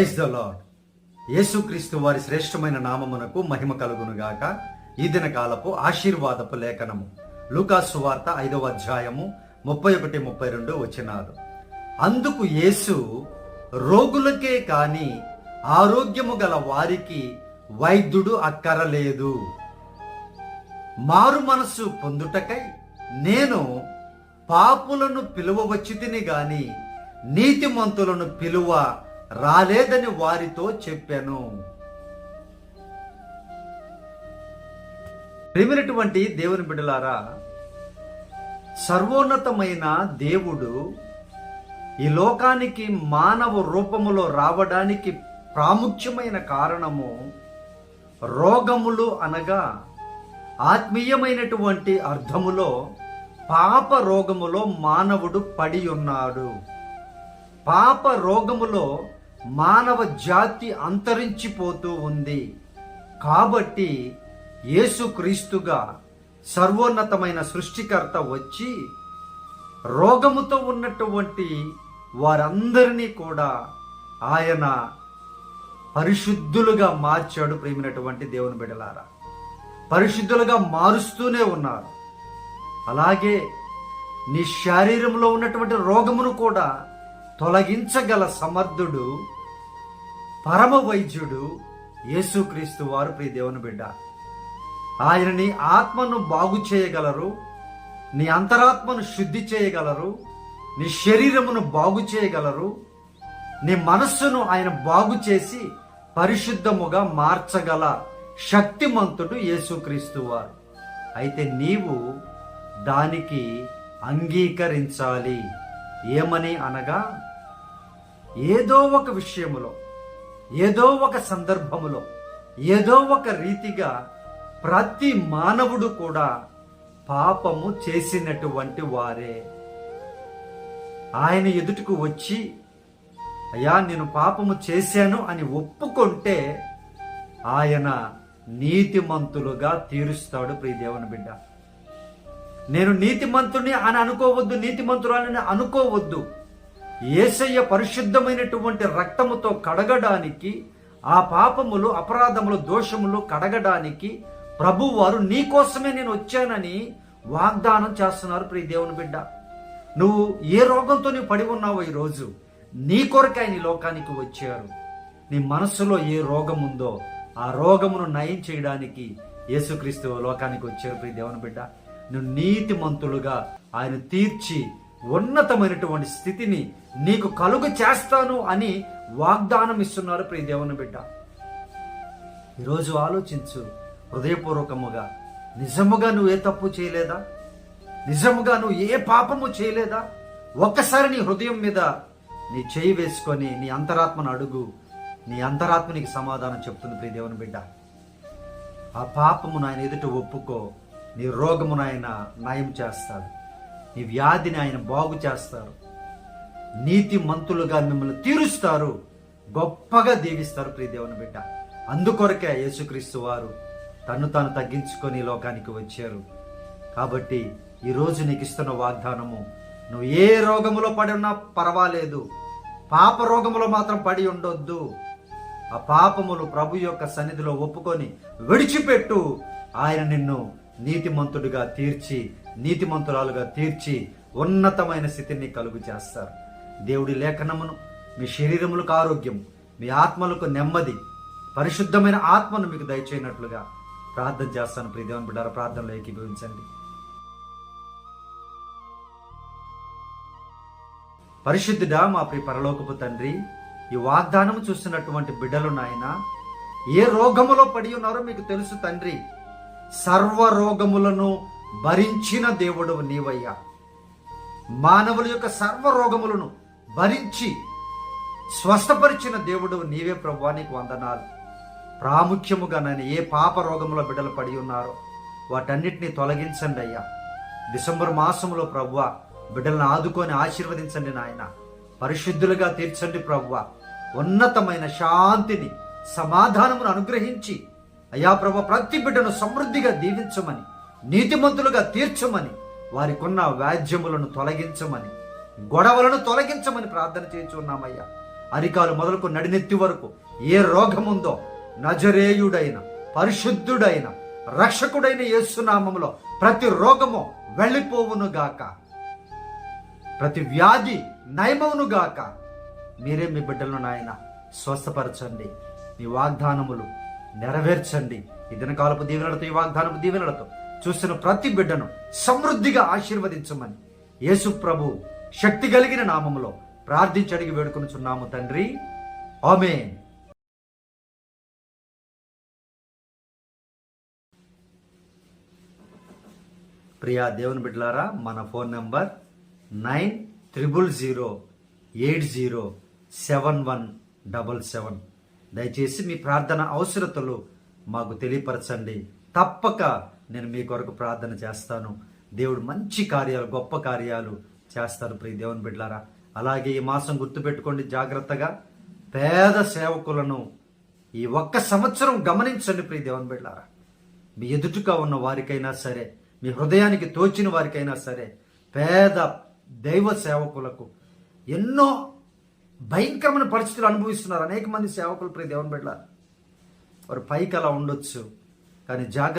Praise the lord యేసుక్రీస్తు వారి శ్రేష్టమైన నామమునకు మహిమ కలుగునుగాక. ఈ దిన కాలపు ఆశీర్వాదపు లేఖనము. లూకాసు వార్త ఐదవ అధ్యాయము ముప్పై ఒకటి ముప్పై రెండు వచ్చినారు అందుకు యేసు రోగులకే కాని ఆరోగ్యము గల వారికి వైద్యుడు అక్కరలేదు. మారు మనస్సు పొందుటకై నేను పాపులను పిలువవచ్చు తిని గాని నీతిమంతులను పిలువ రాలేదని వారితో చెప్పాను. ప్రేమినటువంటి దేవుని బిడ్డలారా సర్వోన్నతమైన దేవుడు ఈ లోకానికి మానవ రూపములో రావడానికి ప్రాముఖ్యమైన కారణము రోగములు అనగా ఆత్మీయమైనటువంటి అర్థములో పాప రోగములో మానవుడు పడి ఉన్నాడు. పాప రోగములో మానవ జాతి అంతరించిపోతూ ఉంది. కాబట్టి యేసుక్రీస్తుగా సర్వోన్నతమైన సృష్టికర్త వచ్చి రోగముతో ఉన్నటువంటి వారందరినీ కూడా ఆయన పరిశుద్ధులుగా మార్చాడు ప్రేమినటువంటి దేవుని బిడలారా పరిశుద్ధులుగా మారుస్తూనే ఉన్నారు. అలాగే నీ శరీరంలో ఉన్నటువంటి రోగమును కూడా తొలగించగల సమర్థుడు పరమ వైద్యుడు యేసుక్రీస్తు వారు ప్రియ దేవుని బిడ్డ. ఆయన నీ ఆత్మను బాగు చేయగలరు నీ అంతరాత్మను శుద్ధి చేయగలరు నీ శరీరమును బాగు చేయగలరు నీ మనస్సును ఆయన బాగు చేసి పరిశుద్ధముగా మార్చగల శక్తిమంతుడు యేసుక్రీస్తు వారు. అయితే నీవు దానికి అంగీకరించాలి. ఏమని అనగా ఏదో ఒక విషయములో ఏదో ఒక సందర్భములో ఏదో ఒక రీతిగా ప్రతి మానవుడు కూడా పాపము చేసినటువంటి వారే. ఆయన ఎదుటికు వచ్చి అయ్యా నేను పాపము చేశాను అని ఒప్పుకుంటే ఆయన నీతిమంతులుగా తీరుస్తాడు ప్రియ దేవుని బిడ్డ. నేను నీతిమంతుని అని అనుకోవద్దు నీతిమంతురాలని అనుకోవద్దు. ఏసయ్య పరిశుద్ధమైనటువంటి రక్తముతో కడగడానికి ఆ పాపములు అపరాధములు దోషములు కడగడానికి ప్రభువారు నీ కోసమే నేను వచ్చానని వాగ్దానం చేస్తున్నారు ప్రియ దేవుని బిడ్డ. నువ్వు ఏ రోగంతో నువ్వు పడి ఉన్నావో ఈరోజు నీ కొరకే నీ లోకానికి వచ్చారు. నీ మనస్సులో ఏ రోగం ఉందో ఆ రోగమును నయం చేయడానికి యేసుక్రీస్తు లోకానికి వచ్చారు ప్రియ దేవుని బిడ్డ. నువ్వు నీతిమంతులుగా ఆయన తీర్చి ఉన్నతమైనటువంటి స్థితిని నీకు కలుగు చేస్తాను అని వాగ్దానం ఇస్తున్నారు ప్రియ దేవుని బిడ్డ. ఈరోజు ఆలోచించు హృదయపూర్వకముగా నిజముగా నువ్వు ఏ తప్పు చేయలేదా? నిజముగా నువ్వు ఏ పాపము చేయలేదా? ఒక్కసారి నీ హృదయం మీద నీ చేయి వేసుకొని నీ అంతరాత్మను అడుగు. నీ అంతరాత్మ నీకు సమాధానం చెప్తుంది ప్రియ దేవుని బిడ్డ. ఆ పాపమును ఆయన ఎదుట ఒప్పుకో నీ రోగమును ఆయన నయం చేస్తాడు. నీ వ్యాధిని ఆయన బాగు చేస్తారు. నీతి మంతులుగా మిమ్మల్ని తీరుస్తారు. గొప్పగా దీవిస్తారు ప్రియదేవుని బిడ్డ. అందుకొరకే యేసుక్రీస్తు వారు తను తాను తగ్గించుకొని లోకానికి వచ్చారు. కాబట్టి ఈరోజు నీకు ఇస్తున్న వాగ్దానము నువ్వు ఏ రోగములో పడి ఉన్నా పర్వాలేదు. పాప రోగములో మాత్రం పడి ఉండొద్దు. ఆ పాపములు ప్రభు యొక్క సన్నిధిలో ఒప్పుకొని విడిచిపెట్టు. ఆయన నిన్ను నీతిమంతుడిగా తీర్చి నీతిమంతురాలుగా తీర్చి ఉన్నతమైన స్థితిని కలుగు చేస్తారు. దేవుడి లేఖనమును మీ శరీరములకు ఆరోగ్యం మీ ఆత్మలకు నెమ్మది పరిశుద్ధమైన ఆత్మను మీకు దయచేయనట్లుగా ప్రార్థన చేస్తాను. ప్రియదేవన్ బిడ్డారా ప్రార్థనలో ఏకీభవించండి. పరిశుద్ధుడా మా ప్రియ పరలోకపు తండ్రి ఈ వాగ్దానం చూస్తున్నటువంటి బిడ్డలు నాయన ఏ రోగములో పడి ఉన్నారో మీకు తెలుసు తండ్రి. సర్వ రోగములను భరించిన దేవుడు నీవయ్యా. మానవుల యొక్క సర్వ రోగములను భరించి స్వస్థపరిచిన దేవుడు నీవే ప్రభు నీకు వందనాలు. ప్రాముఖ్యముగా నేను ఏ పాప రోగములో బిడ్డలు పడి ఉన్నారో వాటన్నిటినీ తొలగించండి అయ్యా. డిసెంబర్ మాసంలో ప్రభువ బిడ్డలను ఆదుకొని ఆశీర్వదించండి నాయన. పరిశుద్ధులుగా తీర్చండి ప్రభువ ఉన్నతమైన శాంతిని సమాధానమును అనుగ్రహించి అయ్యా ప్రభ ప్రతి బిడ్డను సమృద్ధిగా దీవించమని నీతిమంతులుగా తీర్చమని వారికున్న వ్యాజ్యములను తొలగించమని గొడవలను తొలగించమని ప్రార్థన చేయించున్నామయ్యా. అరికాలు మొదలుకు నడినెత్తి వరకు ఏ రోగముందో నజరేయుడైన పరిశుద్ధుడైన రక్షకుడైన యేసునామములో ప్రతి రోగము వెళ్ళిపోవును గాక. ప్రతి వ్యాధి నయమవును గాక. మీరే మీ బిడ్డలను నాయన స్వస్థపరచండి. మీ వాగ్దానములు నెరవేర్చండి. ఈ దినకాలపు దీవెనలతో ఈ వాగ్దానపు దీవెనలతో చూసిన ప్రతి బిడ్డను సమృద్ధిగా ఆశీర్వదించమని యేసు ప్రభు శక్తి కలిగిన నామములో ప్రార్థించి అడిగి వేడుకొనుచున్నాము తండ్రి. ఆమె ప్రియా దేవుని బిడ్డలారా మన phone number nine triple zero eight zero seven one double seven. దయచేసి మీ ప్రార్థన అవసరతలు మాకు తెలియపరచండి. తప్పక నేను మీ కొరకు ప్రార్థన చేస్తాను. దేవుడు మంచి కార్యాలు గొప్ప కార్యాలు చేస్తారు ప్రియ దేవుని బిడ్లారా అలాగే ఈ మాసం గుర్తుపెట్టుకోండి జాగ్రత్తగా. పేద సేవకులను ఈ ఒక్క సంవత్సరం గమనించండి ప్రియ దేవుని బిడ్లారా మీ ఎదుటిగా ఉన్న వారికైనా సరే మీ హృదయానికి తోచిన వారికైనా సరే పేద దైవ సేవకులకు ఎన్నో భయంకరమైన పరిస్థితులు అనుభవిస్తున్నారు. అనేక మంది సేవకులు ప్రతి దేవుని బిడ్డ వారు పైకి అలా ఉండొచ్చు కానీ జాగ్రత్త